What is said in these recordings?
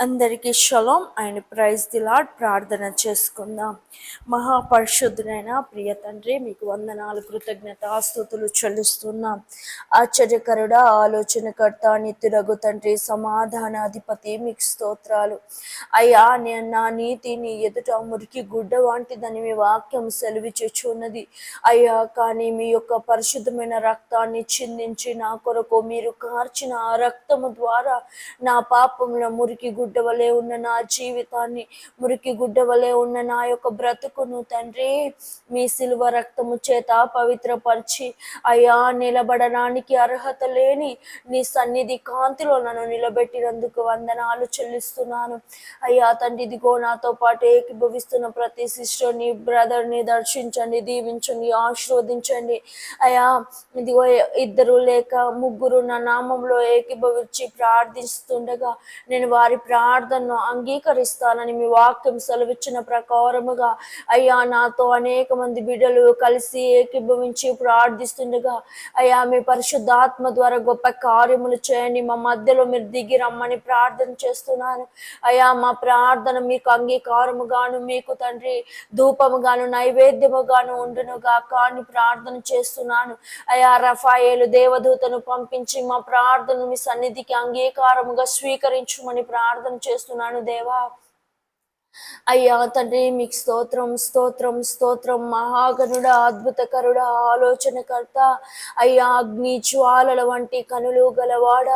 అందరికీ షలోం ఆయన praise the lord ప్రార్థన చేసుకుందాం. మహాపరిశుద్ధులైన ప్రియ తండ్రి మీకు వందనాలు కృతజ్ఞత స్థుతులు చెల్లిస్తున్నాం. ఆశ్చర్యకరుడ ఆలోచనకర్త నిత్యురగు తండ్రి సమాధానాధిపతి మీకు స్తోత్రాలు. అయ్యా నేను నా నీతి నీ ఎదుట మురికి గుడ్డ వంటిదని మీ వాక్యం సెలవిచ్చుచున్నది. అయ్యా కానీ మీ యొక్క పరిశుద్ధమైన రక్తాన్ని చిందించి నా కొరకు మీరు కార్చిన ఆ రక్తము ద్వారా నా పాపంలో మురికి గుడ్డ వలె ఉన్న నా జీవితాన్ని మురికి గుడ్డ వలె ఉన్న నా యొక్క బ్రతుకును తండ్రి మీ సిలువ రక్తము చేత పవిత్రపరిచి అయ్యా నిలబడడానికి అర్హత లేని నీ సన్నిధి కాంతిలో నన్ను నిలబెట్టినందుకు వందనాలు చెల్లిస్తున్నాను. అయ్యా తండ్రి ఇదిగో నాతో పాటు ఏకీభవిస్తున్న ప్రతి సిస్టర్ని బ్రదర్ని దర్శించండి దీవించండి ఆశీర్వదించండి. అయ్యా ఇదిగో ఇద్దరు లేక ముగ్గురు నా నామంలో ఏకీభవించి ప్రార్థిస్తుండగా నేను వారి ప్రార్థనను అంగీకరిస్తానని మీ వాక్యం సెలవిచ్చిన ప్రకారముగా అయ్యా నాతో అనేక మంది బిడ్డలు కలిసి ఏకీభవించి ప్రార్థిస్తుండగా అయ్యా మీ పరిశుద్ధాత్మ ద్వారా గొప్ప కార్యములు చేయండి. మా మధ్యలో మీరు దిగి రమ్మని ప్రార్థన చేస్తున్నాను. అయ్యా మా ప్రార్థన మీకు అంగీకారముగాను మీకు తండ్రి ధూపముగాను నైవేద్యముగాను ఉండునుగా కానీ ప్రార్థన చేస్తున్నాను. అయ్యా రఫాయేలు దేవదూతను పంపించి మా ప్రార్థన మీ సన్నిధికి అంగీకారముగా స్వీకరించుమని ప్రార్థన చేస్తున్నాను దేవా. అయ్యా తండ్రి మీకు స్తోత్రం స్తోత్రం స్తోత్రం మహాగనుడ అద్భుతకరుడ ఆలోచనకర్త అయ్యా అగ్ని జ్వాలల వంటి కనులు గలవాడ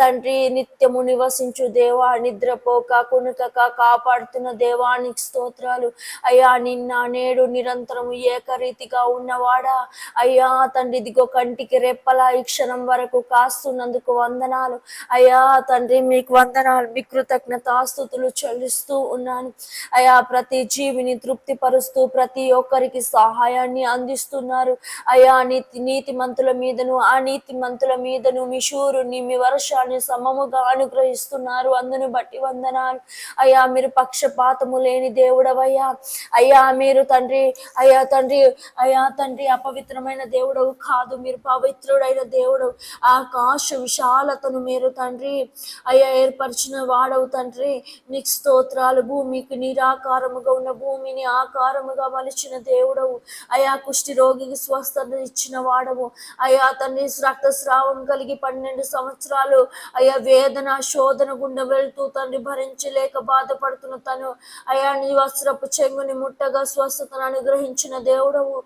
తండ్రి నిత్యము నివసించు దేవా నిద్రపోక కునుకక కాపాడుతున్న దేవానికి స్తోత్రాలు. అయ్యా నిన్న నేడు నిరంతరము ఏకరీతిగా ఉన్నవాడా అయ్యా తండ్రి ఇదిగో కంటికి రెప్పలా ఈ క్షణం వరకు కాస్తున్నందుకు వందనాలు. అయ్యా తండ్రి మీకు వందనాలు. మీ కృతజ్ఞతాస్తుతులు చెల్లిస్తూ ఉన్నాను. అయా ప్రతి జీవిని తృప్తిపరుస్తూ ప్రతి ఒక్కరికి సహాయాన్ని అందిస్తున్నారు. అయా నీతి నీతి మంతుల మీదను ఆ నీతి మంతుల మీదను మీ శూరుని మీ వర్షాన్ని సమముగా అనుగ్రహిస్తున్నారు. అందును బట్టి వందనాలు. అయ్యా మీరు పక్షపాతము లేని దేవుడవయ్యా. అయ్యా మీరు తండ్రి అయ్యా తండ్రి అయ్యా తండ్రి అపవిత్రమైన దేవుడవు కాదు. మీరు పవిత్రుడైన దేవుడు. ఆకాశ విశాలతను మీరు తండ్రి. అయ్యా ఏర్పరిచిన వాడవు తండ్రి. నీకు స్తోత్రాలు మీకు నిరాకారముగా ఉన్న భూమిని ఆకారముగా మలిచిన దేవుడవు. అయా కుష్టి రోగికి స్వస్థత ఇచ్చిన వాడవు. అయా తండ్రి రక్తస్రావం కలిగి పన్నెండు సంవత్సరాలు. అయా వేదన శోధన గుండె వెళ్తూ తండ్రి భరించలేక బాధపడుతున్న తను. అయా నీ వస్త్రపు చెంగుని ముట్టగా స్వస్థతను అనుగ్రహించిన దేవుడవు.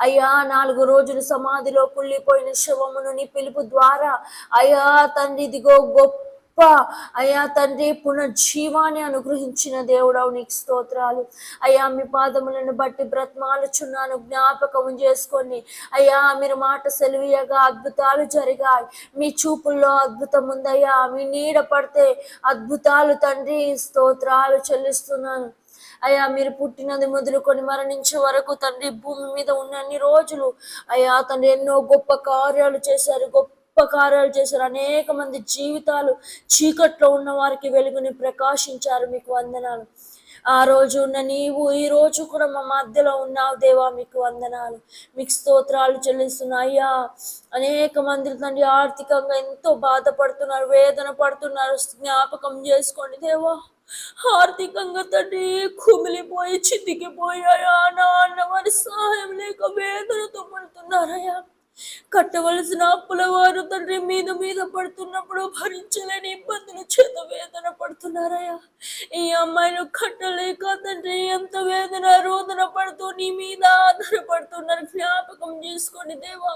అయ్యా నాలుగు రోజులు సమాధిలో కుళ్ళిపోయిన శవమును నీ పిలుపు ద్వారా. అయా తండ్రి ఇదిగో గొప్ప గొప్ప అయ్యా తండ్రి పునర్జీవాన్ని అనుగ్రహించిన దేవుడవు నీకు స్తోత్రాలు. అయ్యా మీ పాదములను బట్టి బ్రతమాలుచున్నాను జ్ఞాపకం చేసుకొని. అయ్యా మీరు మాట సెలవీయగా అద్భుతాలు జరిగాయి. మీ చూపుల్లో అద్భుతం ఉందయ్యా మీ నీడ పడితే అద్భుతాలు తండ్రి స్తోత్రాలు చెల్లిస్తున్నాను. అయ్యా మీరు పుట్టినది మొదలుకొని మరణించే వరకు తండ్రి భూమి మీద ఉన్నన్ని రోజులు అయ్యా తండ్రి ఎన్నో గొప్ప కార్యాలు చేశారు గొప్ప గొప్ప కార్యాలు చేశారు. అనేక మంది జీవితాలు చీకట్లో ఉన్న వారికి వెలుగుని ప్రకాశించారు. మీకు వందనాలు. ఆ రోజు ఉన్న నీవు ఈ రోజు కూడా మా మధ్యలో ఉన్నావు దేవా మీకు వందనాలు. మీకు స్తోత్రాలు చెల్లిస్తున్నా అయ్యా అనేక మంది తండ్రి ఆర్థికంగా ఎంతో బాధపడుతున్నారు వేదన పడుతున్నారు. జ్ఞాపకం చేసుకోండి దేవా. ఆర్థికంగా తండ్రి కుమిలిపోయి చితికిపోయాయా? నాన్న వారి సహాయం లేక వేదనతో పడుతున్నారయ్యా కట్టవలసిన అప్పుల వారు తండ్రి మీద మీద పడుతున్నప్పుడు భరించలేని ఇబ్బందులు చేత వేదన పడుతున్నారయ్యా. ఈ అమ్మాయిలు కట్టలేక తండ్రి ఎంత వేదన రోదన పడుతూ నీ మీద ఆధారపడుతున్నారు. జ్ఞాపకం చేసుకోండి దేవా.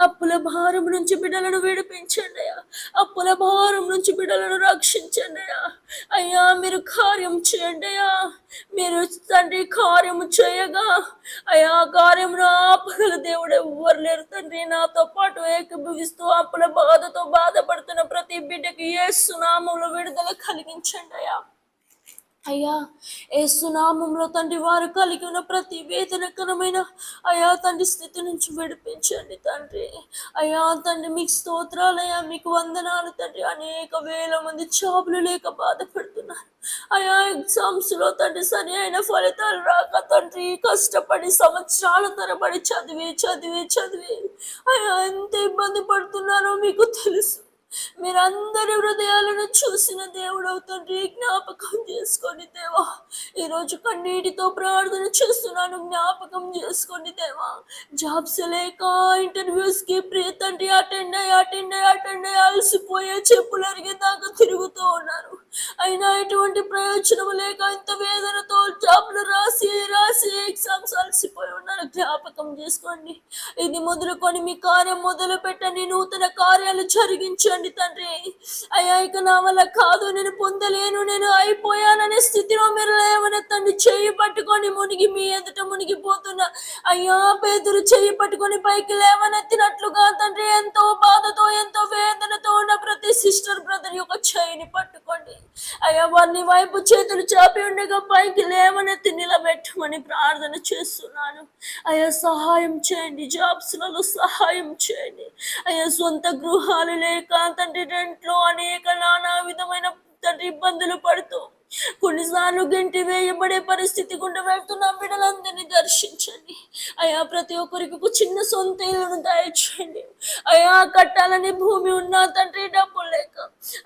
అప్పుల భారం నుంచి బిడ్డలను విడిపించండి అయ్యా. అప్పుల భారం నుంచి బిడ్డలను రక్షించండి అయ్యా. అయ్యా మీరు కార్యం చేయండి అయ్యా. మీరు తండ్రి కార్యము చేయగా అయ్యా కార్యమును ఆపగల దేవుడు ఎవ్వరు లేరు తండ్రి. నాతో పాటు ఏకీభవిస్తూ అప్పుల బాధతో బాధపడుతున్న ప్రతి బిడ్డకి ఏ సునామంలో విడుదల కలిగించండి అయ్యా. అయ్యా ఏసునామంలో తండ్రి వారు కలిగి ఉన్న ప్రతి వేదనకరమైన అయా తండ్రి స్థితి నుంచి విడిపించండి తండ్రి. అయ్యా తండ్రి మీకు స్తోత్రాలయ్యా మీకు వందనాలు తండ్రి. అనేక వేల మంది జాబులు లేక బాధపడుతున్నారు. అయా ఎగ్జామ్స్లో తండ్రి సరి అయిన ఫలితాలు రాక తండ్రి కష్టపడి సంవత్సరాల తరబడి చదివి చదివి చదివి. అయా ఎంత ఇబ్బంది పడుతున్నారో మీకు తెలుసు. మీరందరి హృదయాలను చూసిన దేవుడు తండ్రి జ్ఞాపకం చేసుకొని దేవా ఈరోజు కన్నీటితో ప్రార్థన చేస్తున్నాను జ్ఞాపకం చేసుకోండి దేవా. జాబ్స్ లేక ఇంటర్వ్యూస్కి ప్రియ తండ్రి అటెండ్ అయ్యి అటెండ్ అయ్యి అటెండ్ అయ్యి అలసిపోయే చెప్పులు అరిగేదాకా తిరుగుతూ ఉన్నారు. అయినా ఎటువంటి ప్రయోజనం లేక ఇంత వేదనతో జాబ్లు రాసి రాసి ఎగ్జామ్స్ అలసిపోయి ఉన్నారు. జ్ఞాపకం చేసుకోండి. ఇది మొదలుకొని మీ కార్యం మొదలు పెట్టండి నూతన కార్యాలు జరిగించండి. తండ్రి. అయ్యా ఇక నా వల్ల కాదు నేను పొందలేను నేను అయిపోయాననే స్థితిలో మీరు లేవనెత్తండి చేయి పట్టుకొని మునిగి మీ ఎదుట మునిగిపోతున్నా. అయ్యా పేదలు చేయి పట్టుకొని పైకి లేవనెత్తినట్లుగా తండ్రి ఎంతో బాధతో ఎంతో వేదనతో ఉన్న ప్రతి సిస్టర్ బ్రదర్ యొక్క చేయిని పట్టుకోండి. అయ్యా వారిని వైపు చేతులు చాపి ఉండగా పైకి లేవనెత్తి నిలబెట్టమని ప్రార్థన చేస్తున్నాను. అయ్యా సహాయం చేయండి జాబ్స్లలో సహాయం చేయండి. అయ్యా సొంత గృహాలు లేక తండ్రి రెంట్లో అనేక నానా విధమైన తండ్రి ఇబ్బందులు పడుతూ కొన్నిసార్లు గంటి వేయబడే పరిస్థితి గుండా వెళ్తున్న బిడ్డలందరినీ దర్శించండి. అయా ప్రతి ఒక్కరికి ఒక చిన్న సొంత ఇల్లును దయచేయండి. అయా కట్టాలని భూమి ఉన్నా తండ్రి డబ్బులు లేక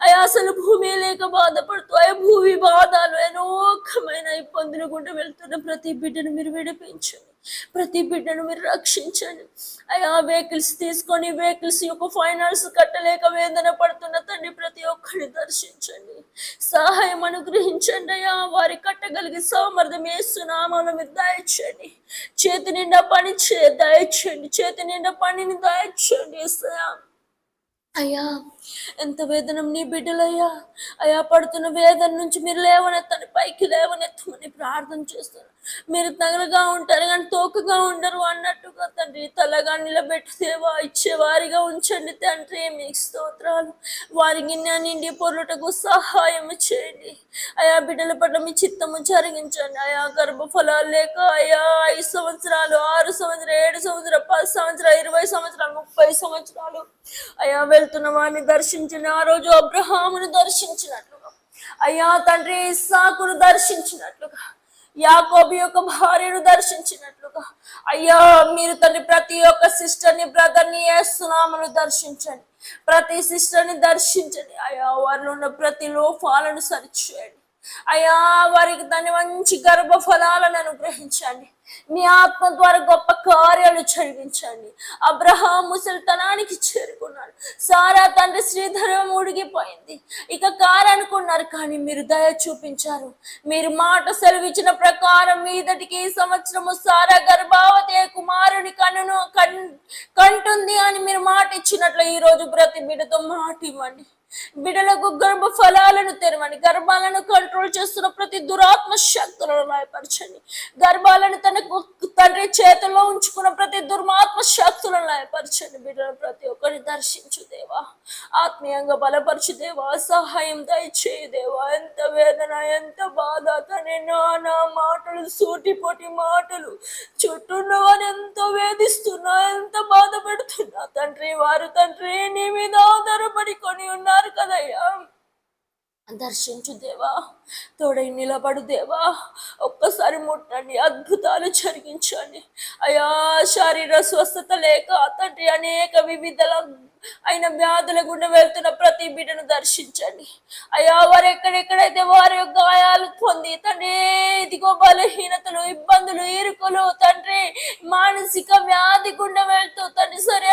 అయా అసలు భూమి లేక బాధపడుతూ అయా భూమి బాధలు అనేకమైన ఇబ్బందులు గుండా వెళ్తున్న ప్రతి బిడ్డను మీరు విడిపించండి. ప్రతి బిడ్డను మీరు రక్షించండి. అయ్యా వెహికల్స్ తీసుకొని వెహికల్స్ యొక్క ఫైనాన్స్ కట్టలేక వేదన పడుతున్న తండ్రి ప్రతి ఒక్కరిని దర్శించండి. సహాయం అనుగ్రహించండి అయ్యా. వారి కట్టగలిగే సామర్థ్యం వేస్తున్నామని మీరు దాయించండి. చేతి నిండా పని చే దాయించండి. చేతి నిండా పనిని దాయించండి యేసయ్యా. అయ్యా ఎంత వేదనం నీ బిడ్డలయ్యా. అయ్యా పడుతున్న వేదన నుంచి మీరు లేవనెత్తని పైకి లేవనెత్తమని ప్రార్థన చేస్తున్నారు మీరు తగలగా ఉంటారు కానీ తోకగా ఉండరు అన్నట్టుగా తండ్రి. తలగా నిలబెట్టేవా ఇచ్చేవారిగా ఉంచండి తండ్రి. మీకు స్తోత్రాలు. వారి గిన్నె నిండి పొర్లుటకు సహాయం చేయండి. అయా బిడ్డల పట్ల మీ చిత్తము జరిగించండి. అయా గర్భఫలాలు లేక అయా ఐదు సంవత్సరాలు ఆరు సంవత్సరాలు ఏడు సంవత్సరాలు పది సంవత్సరాలు ఇరవై సంవత్సరాలు ముప్పై సంవత్సరాలు. అయా వెళ్తున్న వారిని దర్శించిన ఆ రోజు అబ్రహామును దర్శించినట్లుగా. అయ్యా తండ్రి సాకును దర్శించినట్లుగా. యాకోబు యొక్క భార్యను దర్శించినట్లుగా. అయ్యా మీరు తండ్రి ప్రతి ఒక్క సిస్టర్ని బ్రదర్ని వేస్తున్నామని దర్శించండి. ప్రతి సిస్టర్ని దర్శించండి. అయ్యా వారిలో ఉన్న ప్రతి లోపాలను సరిచేయండి. అయ్యా వారికి దాన్ని మంచి గర్భ ఫలాలను అనుగ్రహించండి. మీ ఆత్మ ద్వారా గొప్ప కార్యాలు జరిగించండి. అబ్రహాం ముసలితనానికి చేరుకున్నాడు. సారా తండ్రి శ్రీధరం ఉడిగిపోయింది ఇక కారనుకున్నారు కానీ మీరు దయ చూపించారు. మీరు మాట సెలవిచ్చిన ప్రకారం మీదటికి ఈ సంవత్సరము సారా గర్భావతి కుమారుని కన్నును కంటుంది అని మీరు మాట ఇచ్చినట్లు ఈ రోజు ప్రతి బిడ్డతో మాట ఇవ్వండి. బిడ్డలకు గర్భ ఫలాలను తెరవండి గర్భాలను కంట్రోల్ చేస్తున్న ప్రతి దురాత్మ శక్తులను లయపరచండి. గర్భాలను తన తండ్రి చేతుల్లో ఉంచుకున్న ప్రతి దుర్మాత్మ శక్తులను లయపరచండి. బిడ్డలు ప్రతి ఒక్కరిని దర్శించు దేవా. ఆత్మీయంగా బలపరచు దేవా. సహాయం దయచేయు దేవా. ఎంత వేదన ఎంత బాధ తనే నా మాటలు సూటిపోటి మాటలు చుట్టూ వారు ఎంతో వేధిస్తున్నా ఎంత బాధ పెడుతున్నా తండ్రి వారు తండ్రి నీ మీద ఆధారపడి కొని ఉన్నారు. కదయ్యా. దర్శించు దేవా తోడై నిలబడు దేవా. ఒక్కసారి ముట్టండి అద్భుతాలు జరిగించండి. అయా శారీర స్వస్థత లేక తండ్రి అనేక వివిధల అయిన వ్యాధుల గుండా వెళ్తున్న ప్రతి బిడ్డను దర్శించండి. అయ్యా వారు ఎక్కడెక్కడైతే వారి యొక్క గాయాలు పొంది తండ్రి ఇదిగో బలహీనతలు ఇబ్బందులు ఇరుకులు తండ్రి మానసిక వ్యాధి గుండా వెళ్తూ తండ్రి సరే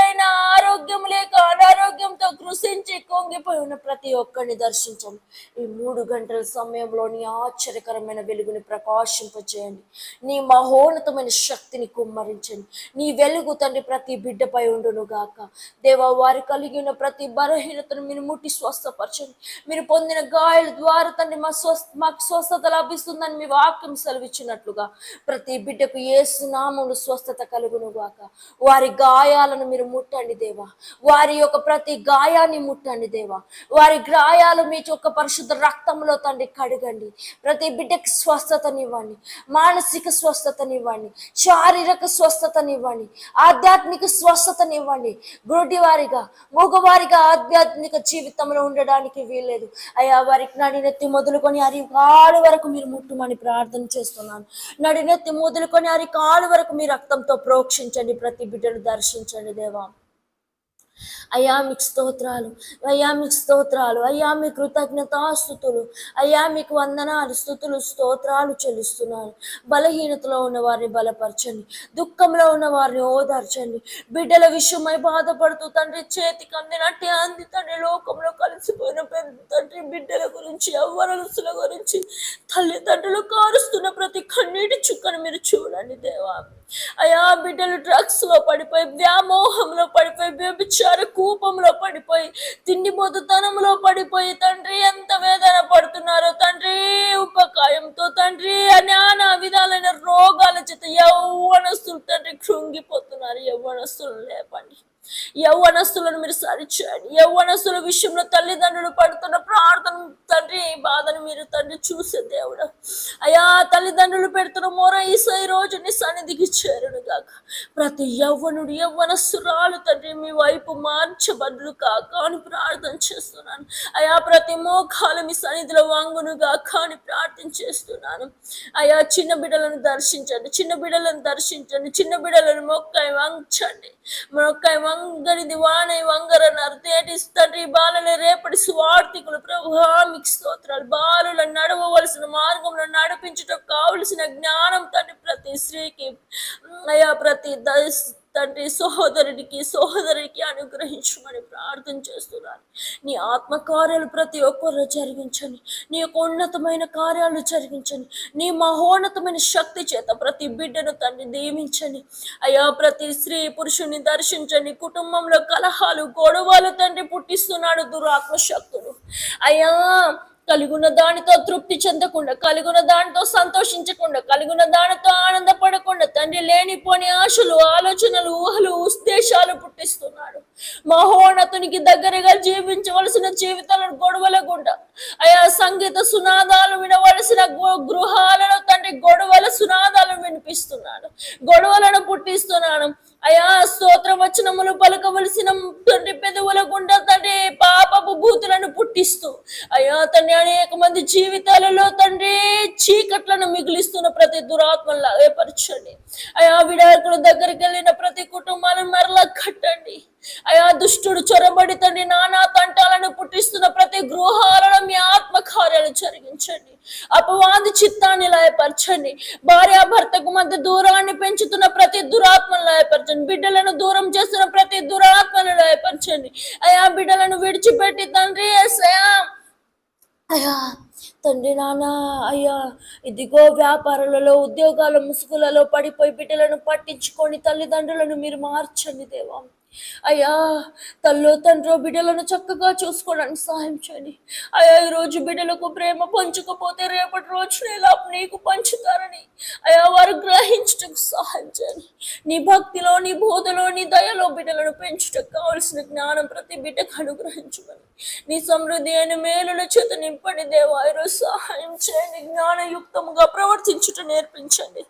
అనారోగ్యంతో కొంగిపోయి ఉన్న ప్రతి ఒక్కరిని దర్శించండి. ఈ మూడు గంటల సమయంలో నీ ఆశ్చర్యకరమైన వెలుగుని ప్రకాశింపచేయండి. నీ మహోన్నతమైన శక్తిని కుమ్మరించండి. నీ వెలుగు తండ్రి ప్రతి బిడ్డపై ఉండును గాక. దేవా వారు కలిగి ఉన్న ప్రతి బలహీనతను మీరు ముట్టి స్వస్థపరచండి. మీరు పొందిన గాయాల ద్వారా తండ్రి మా స్వస్థ మాకు స్వస్థత లభిస్తుందని మీ వాక్యం సెలవిచ్చినట్లుగా ప్రతి బిడ్డకు ఏసునామములు స్వస్థత కలుగును గాక. వారి గాయాలను మీరు ముట్టండి దేవా. వారి యొక్క ప్రతి గాయాన్ని ముట్టండి దేవా. వారి గాయాలు మీ యొక్క పరిశుద్ధ రక్తంలో తండ్రి కడగండి. ప్రతి బిడ్డకి స్వస్థతనివ్వండి. మానసిక స్వస్థతనివ్వండి. శారీరక స్వస్థతనివ్వండి. ఆధ్యాత్మిక స్వస్థతనివ్వండి. గురుడి వారిగా మూగవారిగా ఆధ్యాత్మిక జీవితంలో ఉండడానికి వీల్లేదు. అయ్యా వారికి నడినెత్తి మొదలుకొని అరి కాలు వరకు మీరు ముట్టుమని ప్రార్థన చేస్తున్నాను. నడినెత్తి మొదలుకొని అరి కాలు వరకు మీ రక్తంతో ప్రోక్షించండి. ప్రతి బిడ్డను దర్శించండి దేవా. అయ్యా మీకు స్తోత్రాలు. అయ్యా మీకు స్తోత్రాలు. అయ్యా మీ కృతజ్ఞతాస్థుతులు అయ్యా మీకు వందనాలు స్థుతులు స్తోత్రాలు చెల్లిస్తున్నాను. బలహీనతలో ఉన్న వారిని బలపరచండి. దుఃఖంలో ఉన్న వారిని ఓదార్చండి. బిడ్డల విషయమై బాధపడుతూ తండ్రి చేతికి అందినట్టే అంది. తండ్రి లోకంలో కలిసిపోయిన పెద్ద తండ్రి బిడ్డల గురించి యవ్వనస్తుల గురించి తల్లిదండ్రులు కారుస్తున్న ప్రతి కన్నీటి చుక్కను మీరు చూడండి దేవా. అయా బిడ్డలు డ్రగ్స్లో పడిపోయి వ్యామోహంలో పడిపోయి వ్యభిచార కూపంలో పడిపోయి తిండి మొదతనంలో పడిపోయి తండ్రి ఎంత వేదన పడుతున్నారో తండ్రి ఉపకాయంతో తండ్రి నానా విధాలైన రోగాల చేత యవ్వనస్తులు తండ్రి కృంగిపోతున్నారు. యవ్వనస్తులు లేపండి. యవ్వనస్తులను మీరు సరిచేయండి. యవ్వనస్తుల విషయంలో తల్లిదండ్రులు పడుతున్న ప్రార్థన తండ్రి బాధ మీరు తండ్రి చూసే దేవుడు. అయా తల్లిదండ్రులు పెడుతున్న మొర ఈ రోజు నీ సన్నిధికి చేరును కాక ప్రతి యవ్వనుడు యవ్వనసురాలు తండ్రి మీ వైపు మార్చబడులు కాక అని ప్రార్థన చేస్తున్నాను. అయా ప్రతి మోకాలు మీ సన్నిధిలో వంగును కాక అని ప్రార్థన చేస్తున్నాను. అయా చిన్న బిడ్డలను దర్శించండి చిన్న బిడ్డలను దర్శించండి చిన్న బిడ్డలను మొక్కై వంచండి. మొక్కై వంగనిది వానై వంగరన్నారు. తేటి తండ్రి బాలలే రేపటి స్వార్థికులు. ప్రభు మీకు స్తోత్రాలు. బాలులను నడవవలసిన మార్గంలో నడిపించుటకు కావలసిన జ్ఞానం తండ్రి ప్రతి స్త్రీకి అయ్యా ప్రతి దశ తండ్రి సహోదరుడికి సహోదరుడికి అనుగ్రహించమని ప్రార్థన చేస్తున్నాను. నీ ఆత్మ కార్యాలు ప్రతి ఒక్కరు జరిగించండి. నీ యొక్క ఉన్నతమైన కార్యాలు జరిగించండి. నీ మహోన్నతమైన శక్తి చేత ప్రతి బిడ్డను తండ్రి దీవించని అయ్యా ప్రతి స్త్రీ పురుషుని దర్శించండి. కుటుంబంలో కలహాలు గొడవలు తండ్రి పుట్టిస్తున్నాడు దురాత్మ శక్తులు అయ్యా కలిగున్న దానితో తృప్తి చెందకుండా కలిగిన దానితో సంతోషించకుండా కలిగున్న దానితో ఆనందపడకుండా తండ్రి లేనిపోని ఆశలు ఆలోచనలు ఊహలు ఉద్దేశాలు పుట్టిస్తున్నాడు. మహోన్నతునికి దగ్గరగా జీవించవలసిన జీవితాలను గొడవల గుండా అయా సంగీత సునాదాలు వినవలసిన గృహాలను తండ్రి గొడవల సునాదాలు వినిపిస్తున్నాడు. గొడవలను పుట్టిస్తున్నాడు. అయా స్తోత్ర వచనములు పలకవలసిన తండ్రి పెదవుల గుండా తండ్రి పాపభూతులను పుట్టిస్తూ అయ్యా తండ్రి అనేక మంది జీవితాలలో తండ్రి చీకట్లను మిగిలిస్తున్న ప్రతి దురాత్మలా పరచండి అయా విడాకుల దగ్గరికి వెళ్ళిన ప్రతి కుటుంబాలను మరలా కట్టండి. అయా దుష్టుడు చొరబడి తండ్రి నానా తంటాలను పుట్టిస్తున్న ప్రతి గృహాలను మీ ఆత్మ కార్యాలు జరిగించండి. అపవాది చిత్తాన్ని లయపరచండి. భార్యాభర్తకు మధ్య దూరాన్ని పెంచుతున్న ప్రతి దురాత్మను లయపరచండి. బిడ్డలను దూరం చేస్తున్న ప్రతి దురాత్మను లయపరచండి. అయా బిడ్డలను విడిచిపెట్టి తండ్రి అయా తండ్రి నాన్న అయ్యా ఇదిగో వ్యాపారాలలో ఉద్యోగాల ముసుగులలో పడిపోయి బిడ్డలను పట్టించుకొని తల్లిదండ్రులను మీరు మార్చండి దేవా. అయ్యా తల్లో తండ్రో బిడ్డలను చక్కగా చూసుకోవడానికి సహాయం చేయండి. అయ్యా ఈరోజు బిడ్డలకు ప్రేమ పంచకపోతే రేపటి రోజున ఇలా నీకు పంచుతారని. అయ్యా వారు గ్రహించటకు సహాయం చేయండి. నీ భక్తిలో నీ బోధలో నీ దయలో బిడ్డలను పెంచుటకు కావలసిన జ్ఞానం ప్రతి బిడ్డకు అనుగ్రహించమని. నీ సమృద్ధి అయిన మేలుల చేత నింపండి దేవా. ఈరోజు సహాయం చేయండి. జ్ఞానయుక్తముగా ప్రవర్తించుట నేర్పించండి.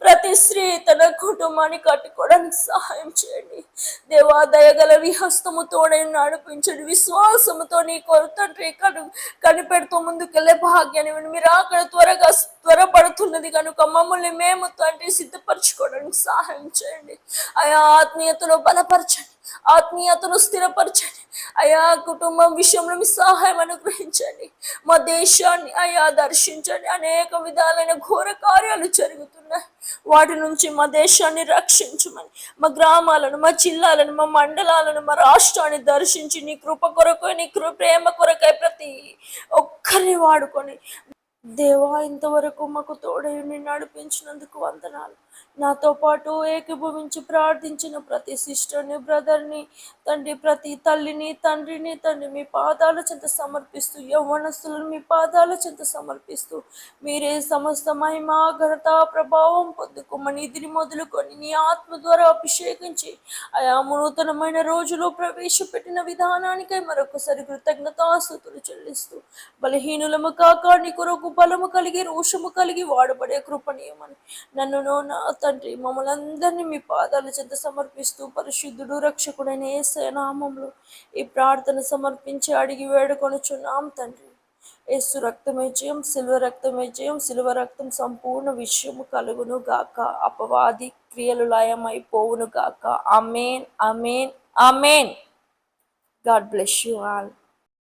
ప్రతి స్త్రీ తన కుటుంబాన్ని కట్టుకోవడానికి సహాయం చేయండి. దేవా దయగల విహస్తముతోడే నడిపించండి. విశ్వాసముతో నీ కొరతండ్రి కను కనిపెడుతూ ముందుకెళ్ళే భాగ్యాన్ని మీరు అక్కడ త్వరగా త్వరపడుతున్నది కనుక మమ్మల్ని మేము తండ్రి సిద్ధపరచుకోవడానికి సహాయం చేయండి. ఆయా ఆత్మీయతలో బలపరచండి. ఆత్మీయతను స్థిరపరచండి. అయా కుటుంబం విషయంలో మీ సహాయం అనుగ్రహించండి. మా దేశాన్ని అయా దర్శించండి. అనేక విధాలైన ఘోర కార్యాలు జరుగుతున్నాయి. వాటి నుంచి మా దేశాన్ని రక్షించమని మా గ్రామాలను మా జిల్లాలను మా మండలాలను మా రాష్ట్రాన్ని దర్శించి నీ కృప కొరకు నీ కృ ప్రేమ కొరకై ప్రతి ఒక్కరిని వాడుకొని దేవా ఇంతవరకు మాకు తోడై నడిపించినందుకు వందనాలు. నాతో పాటు ఏకీభవించి ప్రార్థించిన ప్రతి సిస్టర్ని బ్రదర్ని తండ్రి ప్రతి తల్లిని తండ్రిని తండ్రి మీ పాదాల చెంత సమర్పిస్తూ యవ్వనస్తులను మీ పాదాల చెంత సమర్పిస్తూ మీరే సమస్త మహిమ ఘనత ప్రభావం పొందుకోమని ఇదిని మొదలుకొని నీ ఆత్మ ద్వారా అభిషేకించి ఆయా నూతనమైన రోజులో ప్రవేశపెట్టిన విధానానికై మరొకసారి కృతజ్ఞతాస్తుతులు చెల్లిస్తూ బలహీనులము కాక నీ కొరకు బలము కలిగి రోషము కలిగి వాడబడే కృపణీయమని. నన్ను నా తండ్రి మమ్మల్ని అందరినీ మీ పాదాల చెంత సమర్పిస్తూ పరిశుద్ధుడు రక్షకుడైన ఏసయ నామంలో ఈ ప్రార్థన సమర్పించి అడిగి వేడుకొనుచున్నాం తండ్రి. యేసు రక్తమే జయం శిల్వ రక్తమే జయం శిల్వ రక్తం సంపూర్ణ విషయము కలుగును గాక. అపవాది క్రియలు లయమైపోవును గాక. Amen amen amen God bless you all.